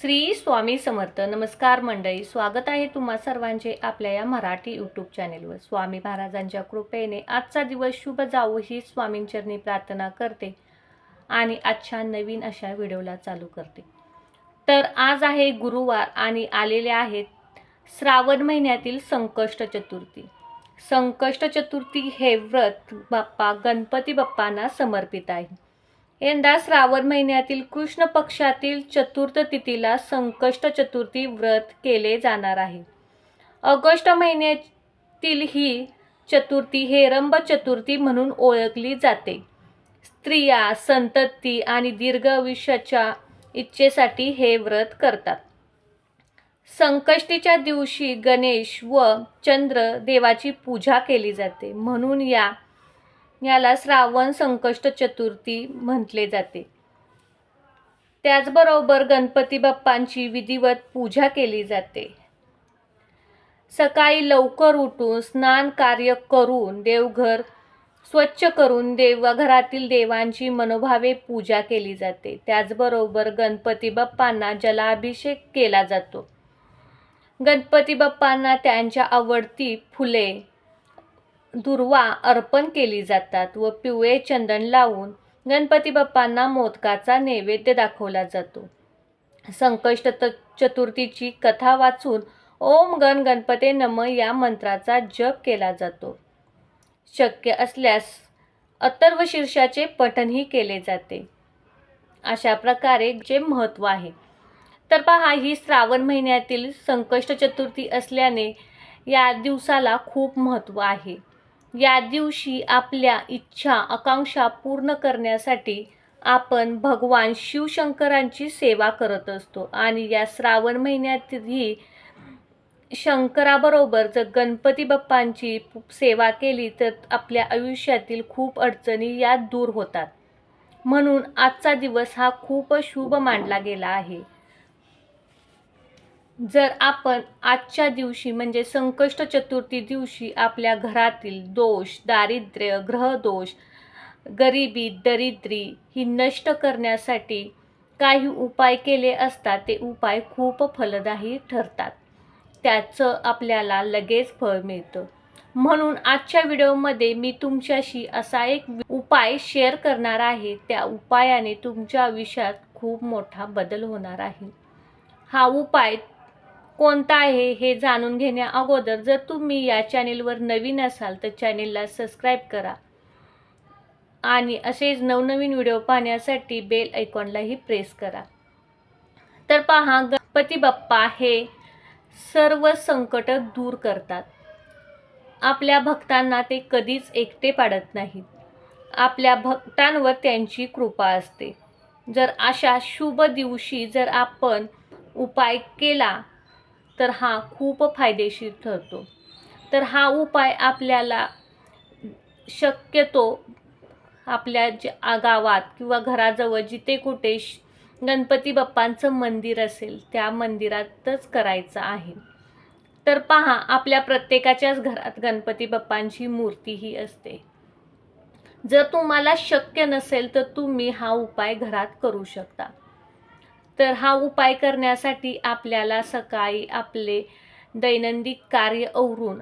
श्री स्वामी समर्थ नमस्कार मंडळी स्वागत आहे तुम्हा सर्वांचे आपल्या या मराठी यूट्यूब चॅनेलवर स्वामी महाराजांच्या कृपेने आजचा दिवस शुभ जावो ही स्वामींचरणी प्रार्थना करते आणि आजच्या नवीन अशा व्हिडिओला चालू करते. तर आज आहे गुरुवार आणि आलेले आहेत श्रावण महिन्यातील संकष्ट चतुर्थी. संकष्ट चतुर्थी हे व्रत बाप्पा गणपती बाप्पांना समर्पित आहे. यंदा श्रावण महिन्यातील कृष्ण पक्षातील चतुर्थ तिथीला संकष्ट चतुर्थी व्रत केले जाणार आहे. ऑगस्ट महिन्यातील ही चतुर्थी हेरंब चतुर्थी म्हणून ओळखली जाते. स्त्रिया संतती आणि दीर्घ आयुष्याच्या इच्छेसाठी हे व्रत करतात. संकष्टीच्या दिवशी गणेश व चंद्र देवाची पूजा केली जाते. म्हणून या याला श्रावण संकष्ट चतुर्थी म्हटले जाते. त्याचबरोबर गणपती बाप्पांची विधिवत पूजा केली जाते. सकाळी लवकर उठून स्नान कार्य करून देवघर स्वच्छ करून देवघरातील देवांची मनोभावे पूजा केली जाते. त्याचबरोबर गणपती बाप्पांना जलाभिषेक केला जातो. गणपती बाप्पांना त्यांच्या आवडती फुले दुर्वा अर्पण केली जातात व पिवळे चंदन लावून गणपती बाप्पांना मोदकाचा नैवेद्य दाखवला जातो. संकष्ट त चतुर्थीची कथा वाचून ओम गण गणपते नम या मंत्राचा जप केला जातो. शक्य असल्यास अथर्व शीर्षाचे पठणही केले जाते. अशा प्रकारे जे महत्त्व आहे. तर पहा ही श्रावण महिन्यातील संकष्ट चतुर्थी असल्याने या दिवसाला खूप महत्त्व आहे. या दिवशी आपल्या इच्छा आकांक्षा पूर्ण करण्यासाठी आपण भगवान शिवशंकरांची सेवा करत असतो. आणि या श्रावण महिन्यातही शंकराबरोबर जर गणपती बाप्पांची सेवा केली तर आपल्या आयुष्यातील खूप अडचणी या दूर होतात. म्हणून आजचा दिवस हा खूप शुभ मानला गेला आहे. जर आपण आजच्या दिवशी म्हणजे संकष्ट चतुर्थी दिवशी आपल्या घरातील दोष दारिद्र्य ग्रहदोष गरिबी दरिद्री ही नष्ट करण्यासाठी काही उपाय केले असतात ते उपाय खूप फलदायी ठरतात. त्याचं आपल्याला लगेच फळ मिळतं. म्हणून आजच्या व्हिडिओमध्ये मी तुमच्याशी असा एक उपाय शेअर करणार आहे. त्या उपायाने तुमच्या आयुष्यात खूप मोठा बदल होणार आहे. हा उपाय कोणता आहे हे जाणून घेण्या अगोदर जर तुम्ही या चॅनेलवर नवीन असाल तर चॅनेलला सबस्क्राईब करा. आणि असेच नवनवीन व्हिडिओ पाहण्यासाठी बेल आयकॉनलाही प्रेस करा. तर पहा गणपती बाप्पा हे सर्व संकट दूर करतात. आपल्या भक्तांना ते कधीच एकटे पाडत नाहीत. आपल्या भक्तांवर त्यांची कृपा असते. जर अशा शुभ दिवशी जर आपण उपाय केला तर हा खूप फायदेशीर ठरतो. तर हा उपाय आपल्याला शक्यतो आपल्या ज्या गावात किंवा घराजवळ जिथे कुठे गणपती बाप्पांचं मंदिर असेल त्या मंदिरातच करायचं आहे. तर पहा आपल्या प्रत्येकाच्याच घरात गणपती बाप्पांची मूर्तीही असते. जर तुम्हाला शक्य नसेल तर तुम्ही हा उपाय घरात करू शकता. तर हा उपाय करण्यासाठी आपल्याला सकाळी आपले दैनंदिन कार्य आवरून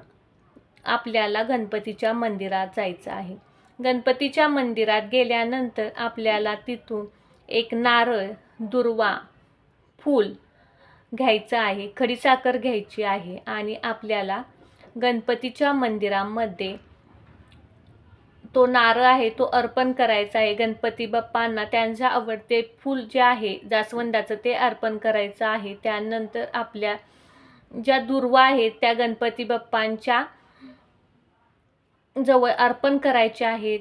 आपल्याला गणपतीच्या मंदिरात जायचं आहे. गणपतीच्या मंदिरात गेल्यानंतर आपल्याला तिथून एक नारळ दुर्वा फूल घ्यायचं आहे खडीसाखर घ्यायची आहे आणि आपल्याला गणपतीच्या मंदिरामध्ये तो नारळ आहे तो अर्पण करायचा आहे. गणपती बाप्पांना त्यांच्या आवडते फूल जे आहे जास्वंदाचं ते अर्पण करायचं आहे. त्यानंतर आपल्या ज्या दुर्वा आहेत त्या गणपती बाप्पांच्या जवळ अर्पण करायचे आहेत.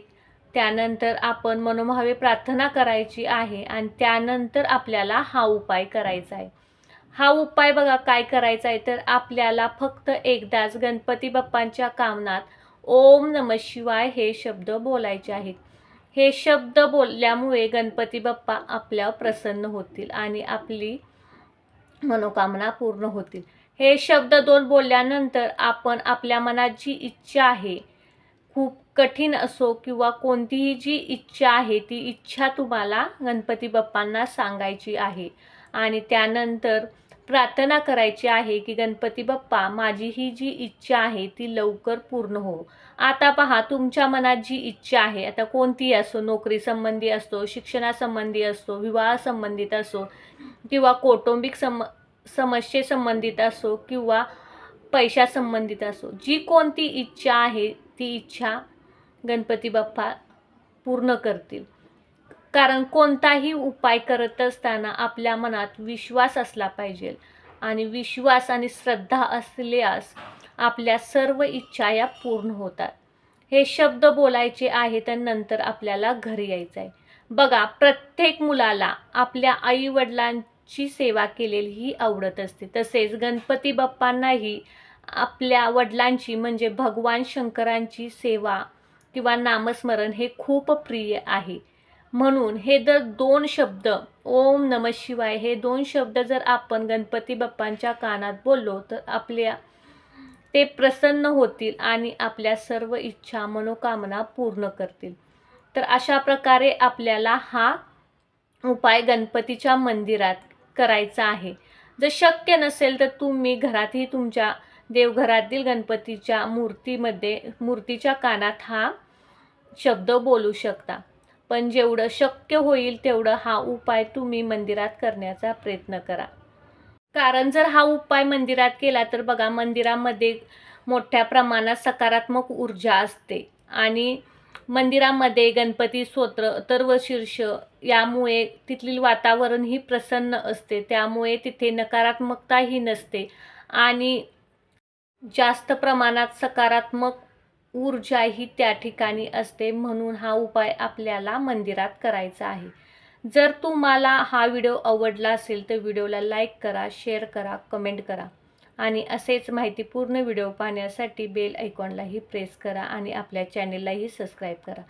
त्यानंतर आपण मनोभावे प्रार्थना करायची आहे आणि त्यानंतर आपल्याला हा उपाय करायचा आहे. हा उपाय बघा काय करायचा आहे तर आपल्याला फक्त एकदाच गणपती बाप्पांच्या कामनात ओम नम शिवाय हे शब्द बोलायचे आहेत. हे शब्द बोलल्यामुळे गणपती बाप्पा आपल्या प्रसन्न होतील आणि आपली मनोकामना पूर्ण होतील. हे शब्द दोन बोलल्यानंतर आपण आपल्या मनात जी इच्छा आहे खूप कठीण असो किंवा कोणतीही जी इच्छा आहे ती इच्छा तुम्हाला गणपती बाप्पांना सांगायची आहे. आणि त्यानंतर प्रार्थना करायची आहे की गणपती बाप्पा माझी ही जी इच्छा आहे ती लवकर पूर्ण हो. आता पहा तुमच्या मनात जी इच्छा आहे आता कोणतीही असो नोकरी संबंधी असतो शिक्षणासंबंधी असतो विवाह संबंधित असो किंवा कौटुंबिक सम समस्येसंबंधित असो किंवा पैशासंबंधित असो जी कोणती इच्छा आहे ती इच्छा गणपती बाप्पा पूर्ण करतील. कारण कोणताही उपाय करत असताना आपल्या मनात विश्वास असला पाहिजे. आणि विश्वास आणि श्रद्धा असल्यास आपल्या सर्व इच्छा या पूर्ण होतात. हे शब्द बोलायचे आहे तर नंतर आपल्याला घरी यायचं आहे बघा प्रत्येक मुलाला आपल्या आईवडिलांची सेवा केलेली ही आवडत असते. तसेच गणपती बाप्पांनाही आपल्या वडिलांची म्हणजे भगवान शंकरांची सेवा किंवा नामस्मरण हे खूप प्रिय आहे. म्हणून हे जर दोन शब्द ओम नम शिवाय हे दोन शब्द जर आपण गणपती बाप्पांच्या कानात बोललो तर आपल्या ते प्रसन्न होतील आणि आपल्या सर्व इच्छा मनोकामना पूर्ण करतील. तर अशा प्रकारे आपल्याला हा उपाय गणपतीच्या मंदिरात करायचा आहे. जर शक्य नसेल तर तुम्ही घरातही तुमच्या देवघरातील गणपतीच्या मूर्तीमध्ये मूर्तीच्या कानात हा शब्द बोलू शकता. पण जेवढं शक्य होईल तेवढं हा उपाय तुम्ही मंदिरात करण्याचा प्रयत्न करा. कारण जर हा उपाय मंदिरात केला तर बघा मंदिरामध्ये मोठ्या प्रमाणात सकारात्मक ऊर्जा असते आणि मंदिरामध्ये गणपती स्तोत्र तर्वशीर्ष यामुळे तिथली वातावरणही प्रसन्न असते. त्यामुळे तिथे नकारात्मकताही नसते आणि जास्त प्रमाणात सकारात्मक ऊर्जा ही त्या ठिकाणी असते म्हणून हा उपाय आपल्याला मंदिरात करायचा आहे. जर तुम्हाला हा व्हिडिओ आवडला असेल तर व्हिडिओला लाईक करा शेअर करा कमेंट करा. आणि असेच माहितीपूर्ण व्हिडिओ पाहण्यासाठी बेल आयकॉनलाही प्रेस करा आणि आपल्या चॅनेललाही सबस्क्राईब करा.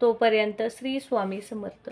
तोपर्यंत श्री स्वामी समर्थ.